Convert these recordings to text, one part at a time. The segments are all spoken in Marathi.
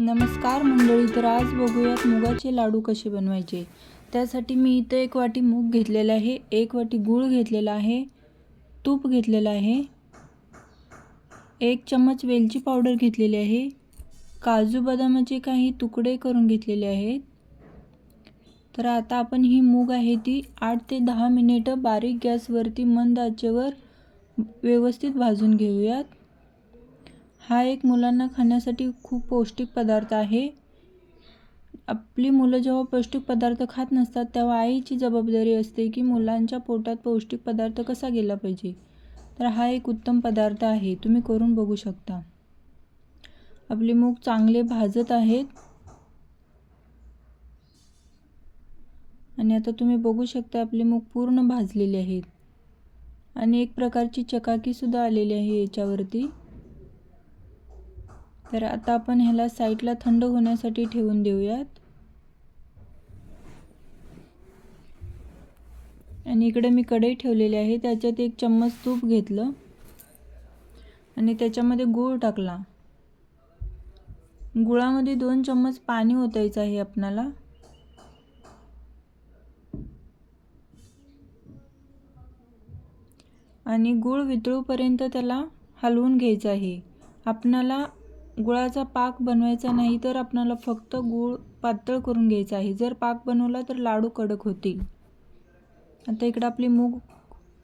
नमस्कार मंडळी तर आज बघूयात मुगाचे लाडू कसे बनवायचे. त्यासाठी मी इथं एक वाटी मूग घेतलेला आहे एक वाटी गूळ घेतलेला आहे तूप घेतलेलं आहे एक चम्मच वेलची पावडर घेतलेली आहे काजू बदामाचे काही तुकडे करून घेतलेले आहेत. तर आता आपण ही मूग आहे ती आठ ते दहा मिनिटं बारीक गॅसवरती मंद आचेवर व्यवस्थित भाजून घेऊयात. हा एक मुलांना खाण्यासाठी खूप पौष्टिक पदार्थ आहे. आपली मुलं जेव्हा पौष्टिक पदार्थ खात नसतात तेव्हा आईची जबाबदारी असते की मुलांच्या पोटात पौष्टिक पदार्थ कसा गेला पाहिजे. तर हा एक उत्तम पदार्थ आहे. तुम्ही करून बघू शकता. आपले मूग चांगले भाजत आहेत. आणि आता तुम्ही बघू शकता आपले मूग पूर्ण भाजलेले आहेत आणि एक प्रकारची चकाकीसुद्धा आलेली आहे याच्यावरती. तर आता आपण ह्याला साईडला थंड होण्यासाठी ठेवून देऊयात. आणि इकडे मी कढई ठेवलेली आहे त्याच्यात एक चम्मच तूप घेतलं. आणि त्याच्यामध्ये गूळ टाकला. गुळामध्ये दोन चम्मच पाणी ओतायचं आहे आपणाला. आणि गूळ वितळूपर्यंत त्याला हलवून घ्यायचं आहे. आपणाला गुळाचा पाक बनवायचा नाही तर आपणाला फक्त गूळ पातळ करून घ्यायचा आहे. जर पाक बनवला तर लाडू कडक होतील. आता इकडं आपली मूग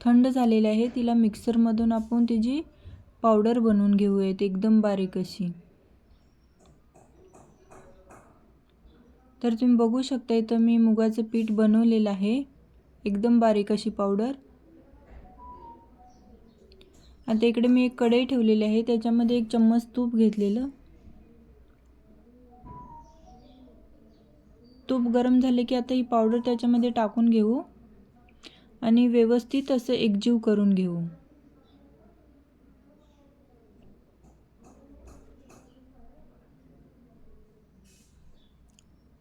थंड झालेली आहे. तिला मिक्सरमधून आपण तिची पावडर बनवून घेऊयात. एकदम बारीक अशी. तर तुम्ही बघू शकता इथं मी मुगाचं पीठ बनवलेलं आहे. एकदम बारीक अशी पावडर. आता इकडे मी एक कढई ठेवलेली आहे. त्याच्यामध्ये एक चम्मच तूप घेतलेलं. तूप गरम झाले की आता ही पावडर त्याच्यामध्ये टाकून घेऊ. आणि व्यवस्थित असं एकजीव करून घेऊ.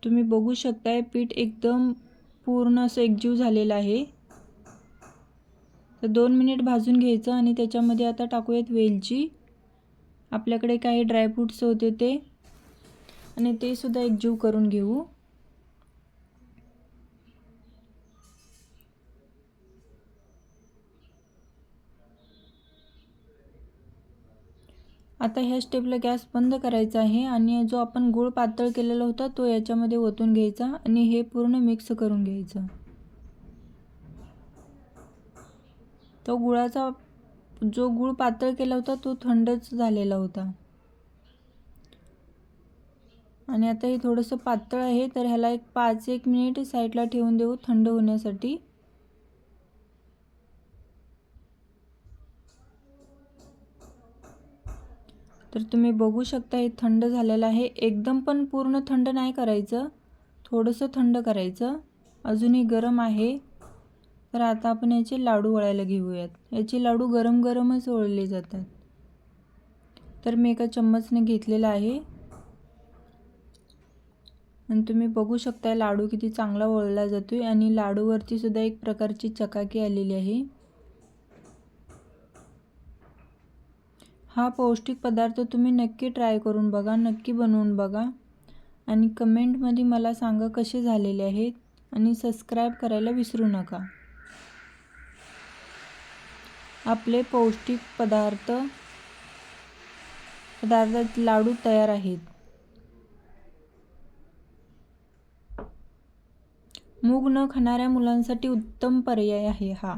तुम्ही बघू शकताय पीठ एकदम पूर्ण असं एकजीव झालेलं आहे. तर दोन मिनिट भाजून घ्यायचं आणि त्याच्यामध्ये आता टाकूयात वेलची. आपल्याकडे काही ड्रायफ्रूट्स होते ते. आणि ते सुद्धा एकजीव करून घेऊ. आता ह्या स्टेपला गॅस बंद करायचा आहे आणि जो आपण गूळ पातळ केलेला होता तो याच्यामध्ये ओतून घ्यायचा आणि हे पूर्ण मिक्स करून घ्यायचं. तो गुळाचा जो गूळ पातळ केला होता तो थंडच झालेला होता. आणि आता हे थोडंसं पातळ आहे तर ह्याला एक पाच एक मिनिट साईडला ठेवून देऊ थंड होण्यासाठी. तर तुम्ही बघू शकता हे थंड झालेलं आहे. एकदम पण पूर्ण थंड नाही करायचं. थोडंसं थंड करायचं. अजूनही गरम आहे. तर आता आपण याचे लाडू वळायला घेऊयात. याचे लाडू गरम गरमच वळले जातात. तर मी एका चम्मचने घेतलेला आहे. आणि तुम्ही बघू शकता लाडू किती चांगला वळला जातो आहे आणि लाडूवरती सुद्धा एक प्रकारची चकाकी आलेली आहे. हा पौष्टिक पदार्थ तुम्ही नक्की ट्राय करून बघा नक्की बनवून बघा. आणि कमेंटमध्ये मला सांगा कसे झालेले आहेत आणि सबस्क्राईब करायला विसरू नका. आपले पौष्टिक पदार्थ पदार्थ लाडू तयार आहेत. मूग न खाणाऱ्या मुलांसाठी उत्तम पर्याय आहे हा.